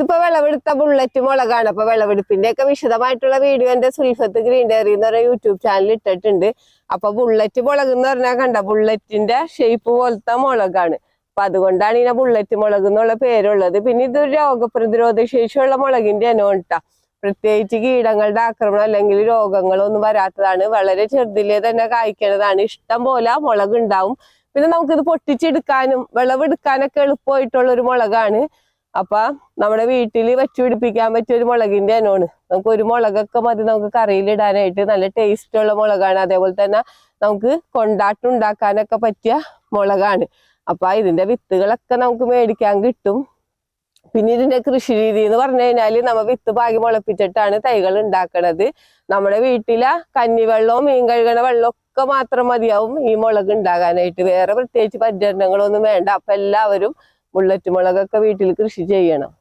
ഇതിപ്പോ വിളവെടുത്ത ബുള്ളറ്റ് മുളകാണ്. അപ്പൊ വിളവെടുപ്പിന്റെ ഒക്കെ വിശദമായിട്ടുള്ള വീഡിയോ എന്റെ സുൽഫത്ത് ഗ്രീൻ ഡയറി എന്ന് പറയുന്ന യൂട്യൂബ് ചാനൽ ഇട്ടിട്ടുണ്ട്. അപ്പൊ ബുള്ളറ്റ് മുളക് എന്ന് പറഞ്ഞാൽ കണ്ട ബുള്ളറ്റിന്റെ ഷേപ്പ് പോലത്തെ മുളകാണ്. അപ്പൊ അതുകൊണ്ടാണ് ഇതിനെ ബുള്ളറ്റ് മുളക് എന്നുള്ള പേരുള്ളത്. പിന്നെ ഇതൊരു രോഗപ്രതിരോധ ശേഷിയുള്ള മുളകിന്റെ ഇനം ട്ടാ പ്രത്യേകിച്ച് കീടങ്ങളുടെ ആക്രമണം അല്ലെങ്കിൽ രോഗങ്ങളൊന്നും വരാത്തതാണ്. വളരെ ചെറുതിലെ തന്നെ കായ്ക്കണതാണ്. ഇഷ്ടം പോലെ മുളക് ഉണ്ടാവും. പിന്നെ നമുക്കിത് പൊട്ടിച്ചെടുക്കാനും വിളവെടുക്കാനൊക്കെ എളുപ്പമായിട്ടുള്ള ഒരു മുളകാണ്. അപ്പൊ നമ്മുടെ വീട്ടിൽ വെച്ചു പിടിപ്പിക്കാൻ പറ്റിയ ഒരു മുളകിന്റെ ഇനമാണ് നമുക്ക് ഒരു മുളകൊക്കെ മതി നമുക്ക് കറിയിലിടാനായിട്ട് നല്ല ടേസ്റ്റ് ഉള്ള മുളകാണ്. അതേപോലെ തന്നെ നമുക്ക് കൊണ്ടാട്ടുണ്ടാക്കാനൊക്കെ പറ്റിയ മുളകാണ്. അപ്പൊ ഇതിന്റെ വിത്തുകളൊക്കെ നമുക്ക് മേടിക്കാൻ കിട്ടും. പിന്നെ ഇതിന്റെ കൃഷി രീതി എന്ന് പറഞ്ഞു കഴിഞ്ഞാൽ നമ്മ വിത്ത് പാകി മുളപ്പിച്ചിട്ടാണ് തൈകൾ ഉണ്ടാക്കണത്. നമ്മുടെ വീട്ടിലെ കഞ്ഞിവെള്ളവും മീൻ കഴുകണ വെള്ളവും ഒക്കെ മാത്രം മതിയാവും ഈ മുളക് ഉണ്ടാകാനായിട്ട്. വേറെ പ്രത്യേകിച്ച് പരിചരണങ്ങളൊന്നും വേണ്ട. അപ്പൊ എല്ലാവരും ബുള്ളറ്റ് മുളകൊക്കെ വീട്ടിൽ കൃഷി ചെയ്യണം.